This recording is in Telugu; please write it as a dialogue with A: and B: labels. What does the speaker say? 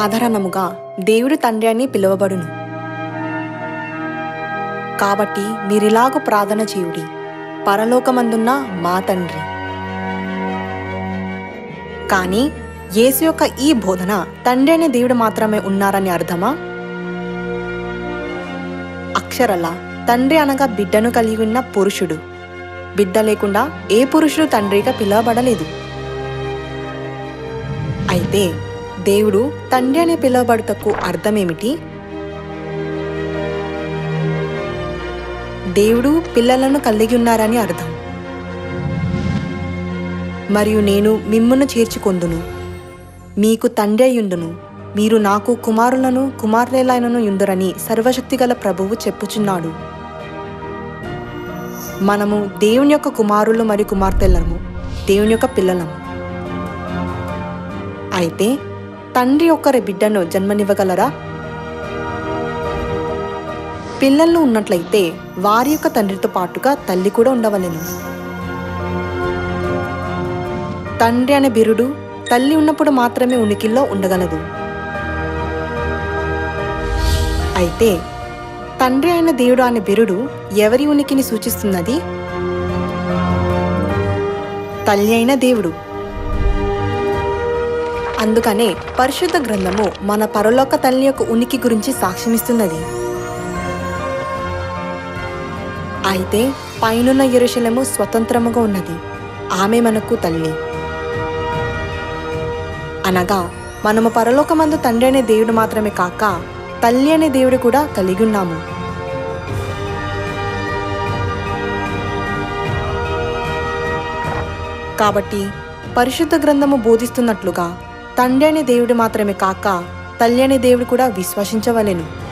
A: సాధారణముగా దేవుడు తండ్రి అని పిలువబడును. కాబట్టి మీరిలాగు ప్రార్థన చేయుడి. పరలోకమందున్న మా తండ్రి. కానీ యేసు యొక్క ఈ బోధన తండ్రి అనే దేవుడు మాత్రమే ఉన్నారని అర్థమా? అక్షరల తండ్రి అనగా బిడ్డను కలిగి ఉన్న పురుషుడు. బిడ్డ లేకుండా ఏ పురుషుడు తండ్రిగా పిలువబడలేదు. అయితే దేవుడు తండ్రి అనే పిలువబడుటకు అర్థమేమిటి? దేవుడు పిల్లలను కలిగి ఉన్నారని అర్థం. మరియు నేను మిమ్మును చేర్చుకొందును. మీకు తండ్రి అయ్యుండును. మీరు నాకు కుమారులను కుమార్తెలైనను యుందురని సర్వశక్తిగల ప్రభువు చెప్పుచున్నాడు. మనము దేవుని యొక్క కుమారులు మరియు కుమార్తెలము దేవుని యొక్క పిల్లలము. అయితే తండ్రి ఒక్కరి బిడ్డను జన్మనివ్వగలరా? పిల్లలు ఉన్నట్లయితే వారి యొక్క తండ్రితో పాటుగా తల్లి కూడా ఉండవలెను. తండ్రి అనే బిరుడు తల్లి ఉన్నప్పుడు మాత్రమే ఉనికిలో ఉండగలదు. అయితే తండ్రి అయిన దేవుడు అనే బిరుడు ఎవరి ఉనికిని సూచిస్తున్నది? తల్లి అయిన దేవుడు. అందుకనే పరిశుద్ధ గ్రంథము మన పరలోక తల్లి యొక్క ఉనికి గురించి సాక్ష్యమిస్తున్నది అయితే పైనున్న ఎరుశలము స్వతంత్రముగా ఉన్నది. ఆమె మనకు తల్లి. అనగా మనము పరలోకమందు తండ్రి అనే దేవుడు మాత్రమే కాక తల్లి అనే దేవుడు కూడా కలిగి ఉన్నాము. కాబట్టి పరిశుద్ధ గ్రంథము బోధిస్తున్నట్లుగా తండ్రి అనే దేవుడు మాత్రమే కాక తల్లి అనే దేవుడు కూడా విశ్వసించవలెను.